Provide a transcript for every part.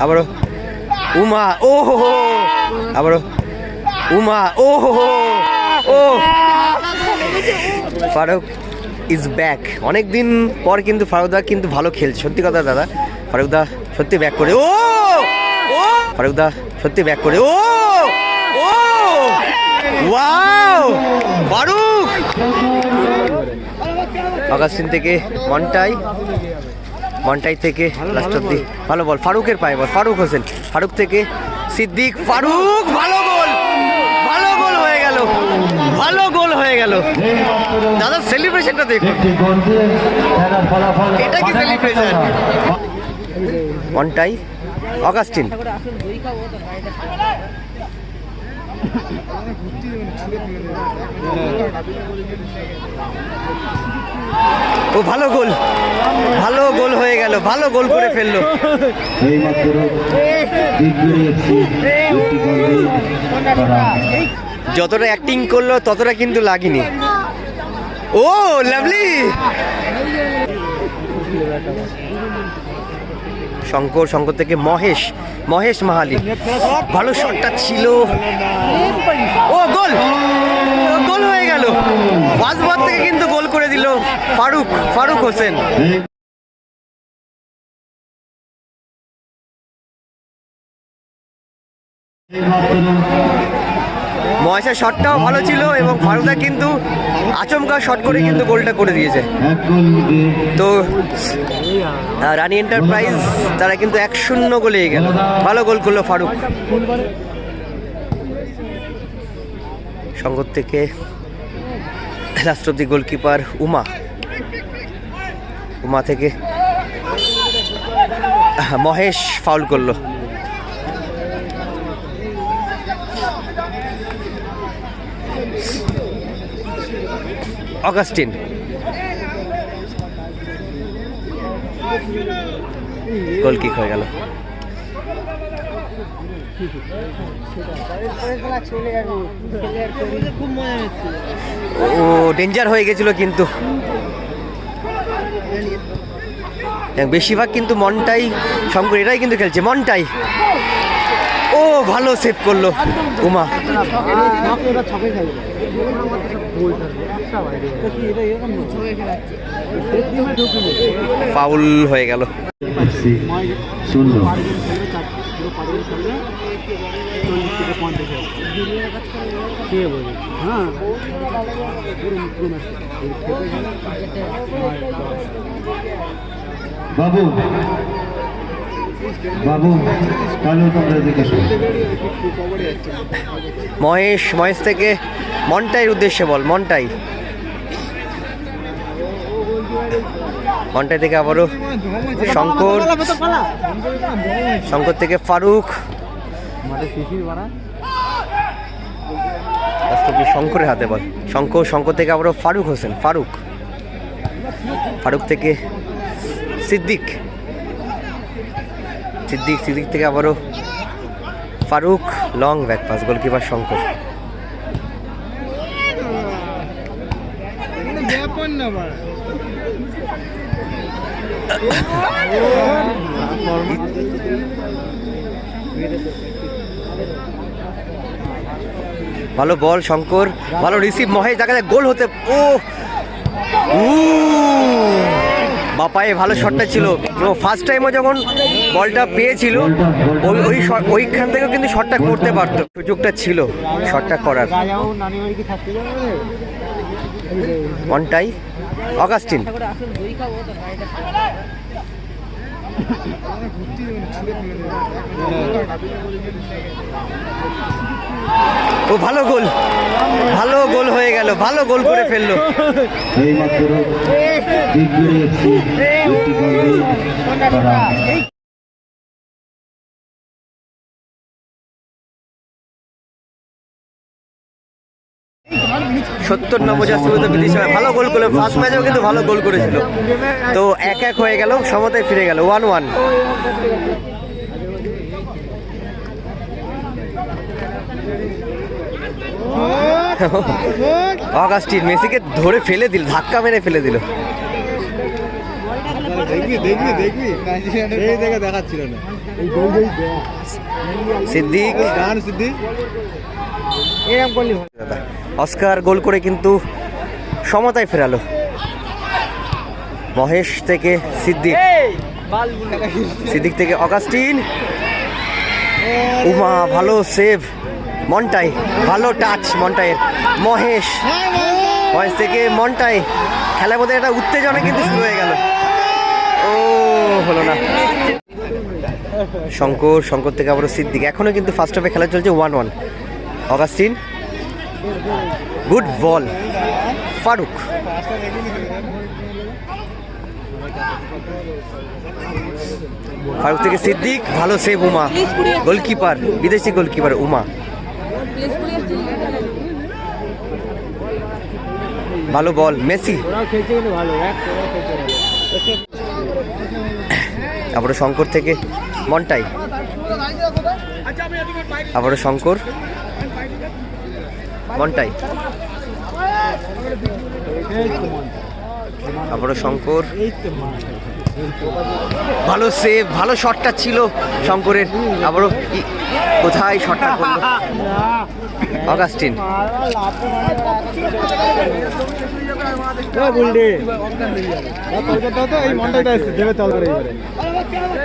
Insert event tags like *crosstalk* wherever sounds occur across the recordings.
আবারও উমা, ও হো হো। আবারও উমা, ও হো হো। ও। ফারুক ইজ ব্যাক অনেক দিন পর কিন্তু ফারুকদা কিন্তু ভালো খেলছে। সত্যি কথা দাদা। ফারুকদা সত্যি ব্যাক করে। ও! ফারুকদা সত্যি ব্যাক করে। ও! ও! ওয়াও ফারুক! অগাস্টিন থেকে মন্টাই মন্টাই থেকে লাস্ট অব্দি ভালো বল ফারুকের পায়ে বল ফারুক হোসেন। ফারুক থেকে সিদ্দিক। ফারুক ভালো গোল ভালো গোল হয়ে গেল। ভালো গোল হয়ে গেল। দাদা সেলিব্রেশনটা দেখুন। এটা কি সেলিব্রেশন মন্টাই অগাস্টিন। ও, ভালো গোল। ভালো গোল হয়ে গেল, ভালো গোল করে ফেলল। যতটা অ্যাক্টিং করল, ততটা কিন্তু লাগেনি। ও, লাভলি! শঙ্কর শঙ্কর থেকে মহেশ মহেশ মাহালি। ভালো শটটা ছিল। ও, গোল! গোল হয়ে গেল। বার থেকে কিন্তু গোল করে দিল ফারুক ফারুক হোসেন। মহেশের শটটাও ভালো ছিল এবং ফারুকদা কিন্তু আচমকা শট করে কিন্তু গোলটা করে দিয়েছে। তো রানী এন্টারপ্রাইজ তারা কিন্তু এক শূন্য গোলে গেল। ভালো গোল করল ফারুক। সঙ্গত থেকে লাস্ট রাষ্ট্রপতি গোলকিপার উমা। উমা থেকে মহেশ ফাউল করল। অগাস্টিন। গোল কিক হয়ে গেল। ও, ডেঞ্জার হয়ে গেছিল কিন্তু। বেশিরভাগ কিন্তু মনটাই শঙ্কর এটাই কিন্তু খেলছে, মনটাই। ভালো সেভ করল। উমা। ফাউল হয়ে গেল। বাবু বাবু তোমরা মহেশ মহেশ থেকে মনটাইয়ের উদ্দেশ্যে বল, মনটাই। মনটাই থেকে আবারও শঙ্কর শঙ্কর থেকে ফারুক। শঙ্করের হাতে বল? শঙ্কর শঙ্কর থেকে আবারও ফারুক হোসেন, ফারুক। ফারুক থেকে সিদ্দিক। সিদ্দিক সিদ্দিক থেকে আবারও Farooq, long back pass, goalkeeper Shankar. ভালো বল শঙ্কর, ভালো রিসিভ মহেশ দেখা যায় গোল হতে, ও! বাপায়ে ভালো শটটা ছিল। ফার্স্ট টাইমও যখন বলটা পেয়েছিল ওই ওই ওইখান থেকেও কিন্তু শটটা করতে পারতো সুযোগটা ছিল শটটা করার অনটাই অগাস্টিন ও ভালো গোল ভালো গোল হয়ে গেল ভালো গোল করে ফেলল সত্তর নবজাস্তিগত বিদেশে ভালো গোল করল ফার্স্ট ম্যাচেও কিন্তু ভালো গোল করেছিল। তো এক এক হয়ে গেল সমতায় ফিরে গেল ওয়ান ওয়ান অগাস্টিন মেসিকে ধরে ফেলে দিল ধাক্কা মেরে ফেলে দিল। না। সিদ্দিক। দাদা অস্কার গোল করে কিন্তু সমতায় ফেরালো। মহেশ থেকে সিদ্দিক। সিদ্দিক থেকে অগাস্টিন। উমা ভালো সেভ মন্টাই ভালো টাচ মন্টাইয়ের। মহেশ। মহেশ থেকে মন্টাই। খেলা বোধহয় একটা উত্তেজনা কিন্তু শুরু হয়ে গেল। ও হলো না। শঙ্কর শঙ্কর থেকে আবারও সিদ্দিক। এখনও কিন্তু ফার্স্ট হাফে খেলা চলছে one one Augustine. Good ball, Farooq. Farooq থেকে সিদ্দিক, ভালো সেভ উমা। গোলকিপার, বিদেশি গোলকিপার উমা। ভালো বল, মেসি। আবারও শঙ্কর থেকে মন্টাই। আবারও শঙ্কর। মন্টাই আবারও শঙ্কর। ভালো সেভ ভালো শটটা ছিল শঙ্করের। আবারও কোথায় শটটা করল? *laughs* অগাস্টিন।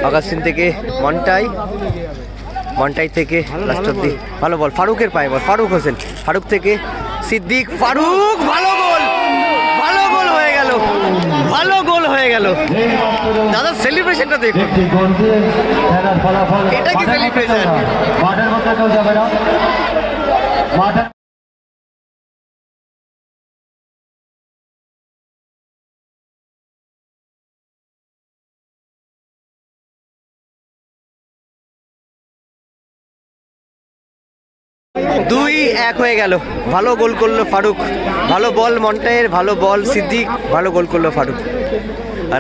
অগাস্টিন থেকে মন্টাই মন্টাই থেকে লাস্ট অব্দি। ভালো বল ফারুকের পায়ে বল ফারুক হোসেন। ফারুক থেকে সিদ্দিক ফারুক ভালো গোল! ভালো গোল হয়ে গেল ভালো গোল হয়ে গেল। দাদা সেলিব্রেশনটা দেখুন। এটা কি মাঠের মধ্যে celebration? কেউ না। মাঠের মধ্যে কেউ যাবে না দুই এক হয়ে গেল। ভালো গোল করল ফারুক। ভালো বল মন্টায়ের ভালো বল সিদ্দিক, ভালো গোল করল ফারুক।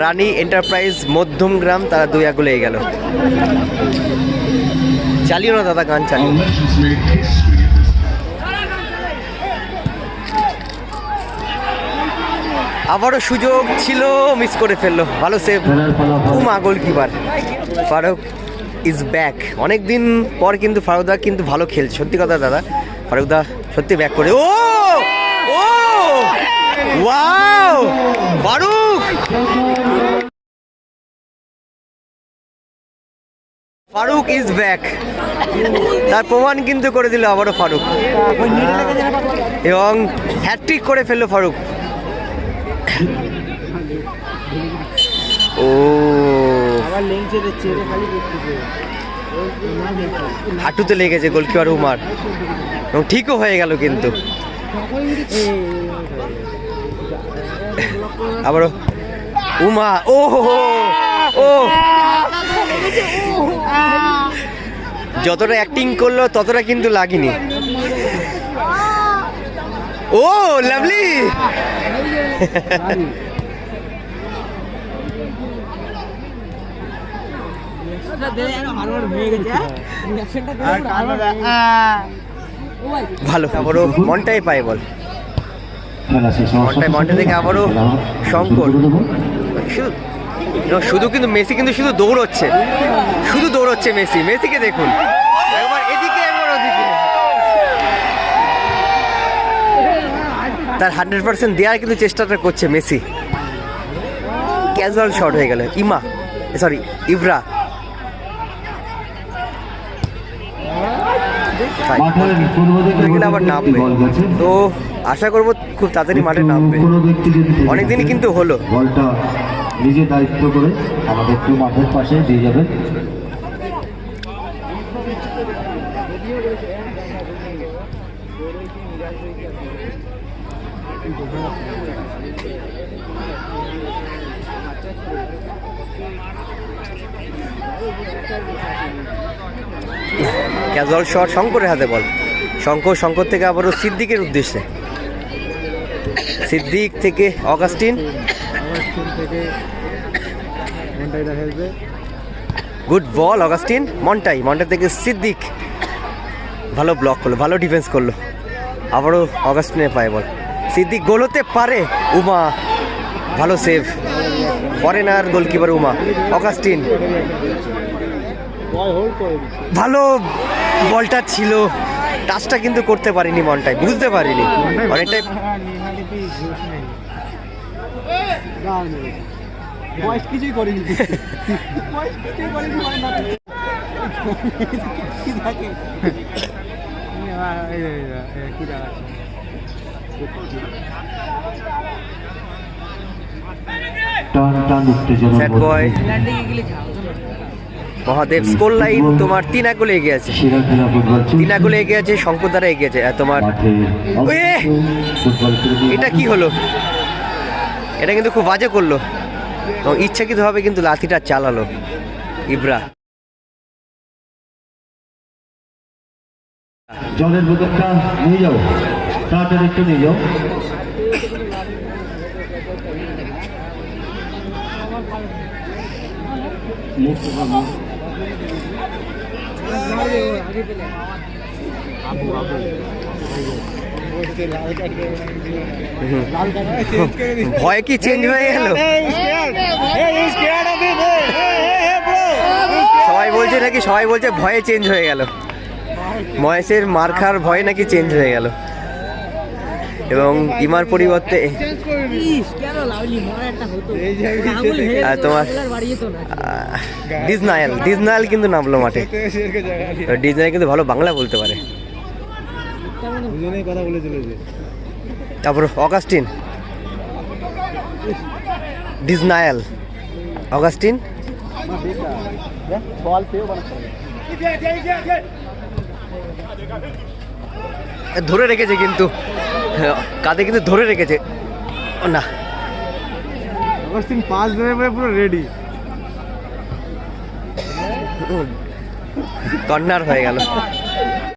রানী এন্টারপ্রাইজ মধ্যম গ্রাম, তারা দুই এক গোলে গেল। চালিও না দাদা গান, চালিও। আবারও সুযোগ ছিল মিস করে ফেলল। ভালো save Uma goalkeeper Farooq. Is back অনেক দিন পর কিন্তু ফারুকদা কিন্তু ভালো খেলছে। সত্যি কথা দাদা ফারুকদা সত্যি ব্যাক করে। ও! ও! Wow Farooq! Farooq is back তার প্রমাণ কিন্তু করে দিল আবারও ফারুক। এবং হ্যাট্রিক করে ফেলল ফারুক। ও আবার লেংচে দিচ্ছে এটা খালি দেখতেছে হাঁটুতে লেগেছে গোলকিপার উমার। এবং ঠিকও হয়ে গেল কিন্তু। আবারও উমা, ও ও। যতটা অ্যাক্টিং করল, ততটা কিন্তু লাগেনি। ও, লাভলি। ভালো আবারও মনটাই পায় বল খেলা মনটা থেকে আবারও শঙ্কর। শুধু শুধু কিন্তু মেসি কিন্তু শুধু দৌড়চ্ছে শুধু দৌড়চ্ছে মেসি মেসিকে দেখুন একবার এদিকে একবার ওদিকে তার হান্ড্রেড পার্সেন্ট দেওয়ার কিন্তু চেষ্টাটা করছে মেসি ক্যাজুয়াল শট হয়ে গেল ইমা সরি ইভরা পূর্ব দিকে আবার নামবে। তো আশা করব খুব তাড়াতাড়ি মাঠে নামবে। কোনো ব্যক্তি অনেকদিনই কিন্তু হলো। বলটা নিজে দায়িত্ব করে আমাদের একটু মাঠের পাশে দিয়ে যাবেন ক্যাজুয়াল শট শঙ্করের হাতে বল। শঙ্কর শঙ্কর থেকে আবারও সিদ্দিকের উদ্দেশ্যে। সিদ্দিক থেকে Augustine. Good ball Augustine. Montai Montai থেকে সিদ্দিক। ভালো ব্লক করল, ভালো ডিফেন্স করল। আবারও অগাস্টিনে পায় বল। সিদ্দিক গোল হতে পারে, উমা। ভালো save foreigner goalkeeper Uma. Augustine. ভালো বলটা ছিল। টাচটা কিন্তু করতে পারিনি মনটাই বুঝতে পারিনি। অনেকটাই দাও নেই বয়স কিছুই করেনি। বয়স কিছুই করেনি মানে টান টান মধ্যে মহাদেব স্কোর লাইন তোমার তিন এক গোলে এগিয়ে আছে। তিন এক গোলে এগিয়ে আছে, শঙ্কর দ্বারা এগিয়ে আছে। তোমার এটা কি হলো? এটা কিন্তু খুব বাজে করল। এবং ইচ্ছাকৃতভাবে কিন্তু লাথিটা চালালো। ইব্রা। জলের বোতলটা নিয়ে যাও। তাড়াতাড়ি একটু নিয়ে যাও। লাল ভয় কি চেঞ্জ হয়ে গেল. সবাই বলছে নাকি, সবাই বলছে ভয়ে চেঞ্জ হয়ে গেল মহেশের মার খাওয়ার ভয় নাকি চেঞ্জ হয়ে গেল এবং ইমার পরিবর্তে তোমার- ডিজনায়েল ডিজনায়েল কিন্তু নামলো মাঠে। ডিজনায়েল কিন্তু ভালো বাংলা বলতে পারে। তারপর অগাস্টিন। ডিজনায়েল। অগাস্টিন। বল পেয়েও বানা ধরে রেখেছে কিন্তু। কাঁধে কিন্তু ধরে রেখেছে। না। সিং পাঁচ পুরো রেডি কর্নার হয়ে গেল।